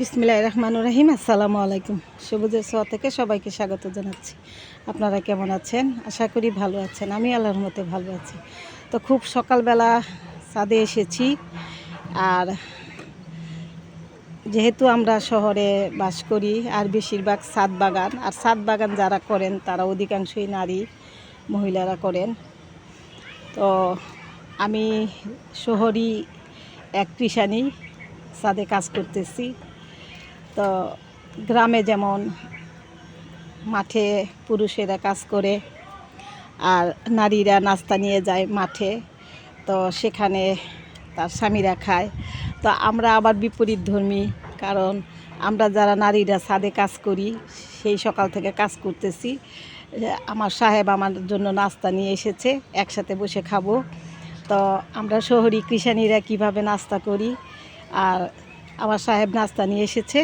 বিসমিল্লাহ রহমান রহিম, আসসালামু আলাইকুম। সবুজের সোয়া থেকে সবাইকে স্বাগত জানাচ্ছি। আপনারা কেমন আছেন? আশা করি ভালো আছেন। আমি আল্লাহর মতে ভালো আছি। তো খুব সকালবেলা ছাদে এসেছি। আর যেহেতু আমরা শহরে বাস করি, আর বেশিরভাগ সাত বাগান, আর সাত বাগান যারা করেন, তারা অধিকাংশই নারী, মহিলারা করেন। তো আমি শহরই এক কৃষানি, ছাদে কাজ করতেছি। তো গ্রামে যেমন মাঠে পুরুষেরা কাজ করে আর নারীরা নাস্তা নিয়ে যায় মাঠে, তো সেখানে তার স্বামীরা খায়। তো আমরা আবার বিপরীত ধর্মী, কারণ আমরা যারা নারীরা ছাদে কাজ করি, সেই সকাল থেকে কাজ করতেছি। আমার সাহেব আমার জন্য নাস্তা নিয়ে এসেছে, একসাথে বসে খাব। তো আমরা শহরি কৃষানীরা কীভাবে নাস্তা করি, আর আমার সাহেব নাস্তা নিয়ে এসেছে।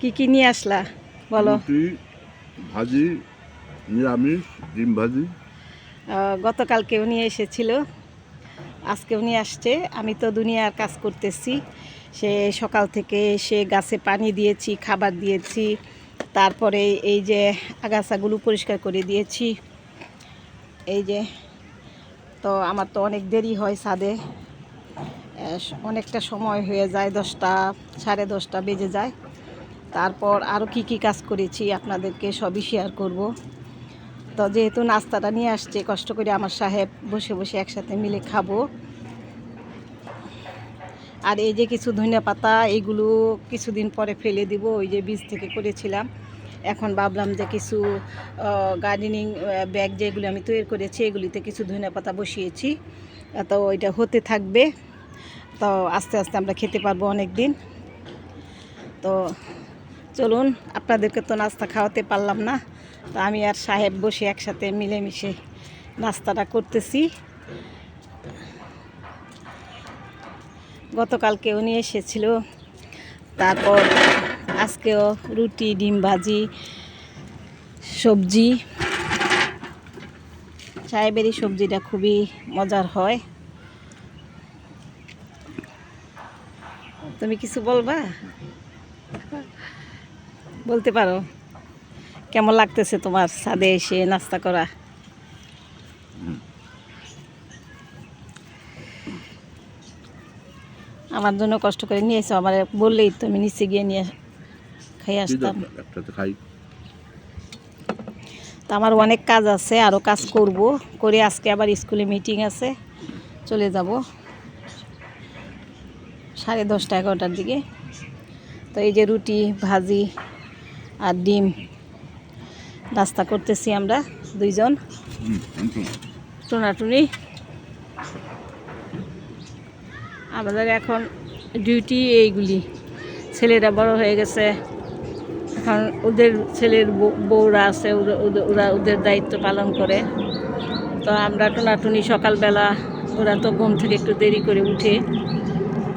কি কি নিয়ে আসলা? বলো। ভাজি নিরামিষ ডিম ভাজি। গতকালকেও নিয়ে এসেছিল আজকেও নিয়ে আসছে। আমি তো দুনিয়ার কাজ করতেছি। সে সকাল থেকে এসে গাছে পানি দিয়েছি খাবার দিয়েছি। তারপরে এই যে আগাছাগুলো পরিষ্কার করে দিয়েছি। এই যে তো আমার তো অনেক দেরি হয় ছাদে। আহ, অনেকটা সময় হয়ে যায়, দশটা, সাড়ে দশটা বেজে যায়। তারপর আরও কি কি কাজ করেছি আপনাদেরকে সবই শেয়ার করব। তো যেহেতু নাস্তাটা নিয়ে আসছে, কষ্ট করে আমার সাহেব বসে বসে একসাথে মিলে খাব। আর এই যে কিছু ধনিয়া পাতা এইগুলো কিছুদিন পরে ফেলে দিব, ওই যে বীজ থেকে করেছিলাম। এখন ভাবলাম যে কিছু গার্ডেনিং ব্যাগ যেগুলো আমি তৈরি করেছি, এগুলিতে কিছু ধনিয়া পাতা বসিয়েছি। তো ওইটা হতে থাকবে। তো আস্তে আস্তে আমরা খেতে পারব অনেক দিন তো চলুন, আপনাদেরকে তো নাস্তা খাওয়াতে পারলাম না। তো আমি আর সাহেব বসে একসাথে মিলেমিশে নাস্তাটা করতেছি। গতকালকে উনি এসেছিল। তারপর আজকেও রুটি, ডিম ভাজি, সবজি। সাহেবেরই সবজিটা খুবই মজার হয়। তুমি কিছু বলবা? বলতে পারো। কেমন লাগতেছে তোমার ছাদে এসে নাস্তা করা? আমার জন্য কষ্ট করে নিয়ে এসো আমার বললেই তো আমি নিচে গিয়ে নিয়ে খাই আসতাম। তো আমার অনেক কাজ আছে আরও কাজ করব। করে আজকে আবার স্কুলে মিটিং আছে চলে যাব। সাড়ে দশটা এগারোটার দিকে। তো এই যে রুটি ভাজি আর ডিম নাস্তা করতেছি আমরা দুইজন। টোনাটুনি। আমাদের এখন ডিউটি এইগুলি। ছেলেরা বড় হয়ে গেছে। এখন ওদের ছেলের বউ- বউরা আছে ওরা ওদের দায়িত্ব পালন করে। তো আমরা টোনাটুনি সকালবেলা ওরা তো ঘুম থেকে একটু দেরি করে উঠে।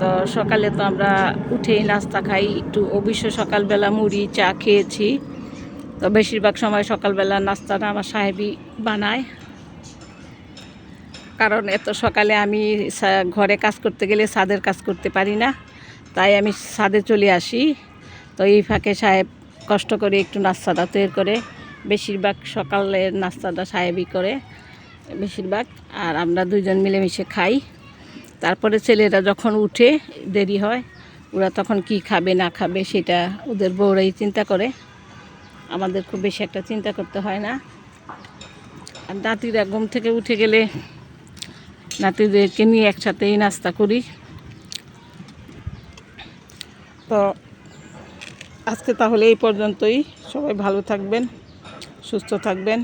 তো সকালে তো আমরা উঠেই নাস্তা খাই, একটু অবশ্য সকালবেলা মুড়ি, চা খেয়েছি। তো বেশিরভাগ সময় সকালবেলা নাস্তাটা আমার সাহেবই বানায়। কারণ এত সকালে আমি ঘরে কাজ করতে গেলে সাদের কাজ করতে পারি না, তাই আমি সাদে চলে আসি। তো এই ফাঁকে সাহেব কষ্ট করে একটু নাস্তাটা তৈরি করে, বেশিরভাগ সকালের নাস্তাটা সাহেবই করে, বেশিরভাগ। আর আমরা দুজন মিলেমিশে খাই। তারপরে ছেলেরা যখন উঠে দেরি হয়, ওরা তখন কি খাবে না খাবে সেটা ওদের বউরাই চিন্তা করে। আমাদের খুব বেশি একটা চিন্তা করতে হয় না। আর নাতিরা ঘুম থেকে উঠে গেলে নাতিদেরকে নিয়ে একসাথেই নাস্তা করি। তো আজকে তাহলে এই পর্যন্তই। সবাই ভালো থাকবেন, সুস্থ থাকবেন,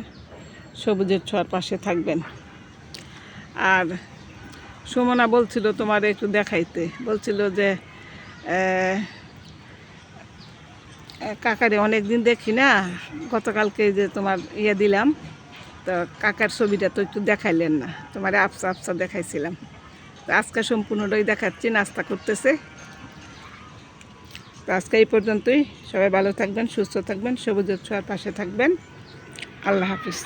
সবুজের ছোঁয়ার পাশে থাকবেন। আর সুমনা বলছিল তোমার একটু দেখাইতে। বলছিল যে কাকারে অনেক দিন দেখি না, গতকালকে যে তোমার ইয়ে দিলাম, তো কাকার ছবিটা তো একটু দেখাইলেন না, তোমার আফসা আফসা দেখাইছিলাম। আজকে সম্পূর্ণটাই দেখাচ্ছি, নাস্তা করতেছে। তো আজকে এই পর্যন্তই, সবাই ভালো থাকবেন, সুস্থ থাকবেন সবুজ ছোঁয়ার পাশে থাকবেন। আল্লাহ হাফিজ।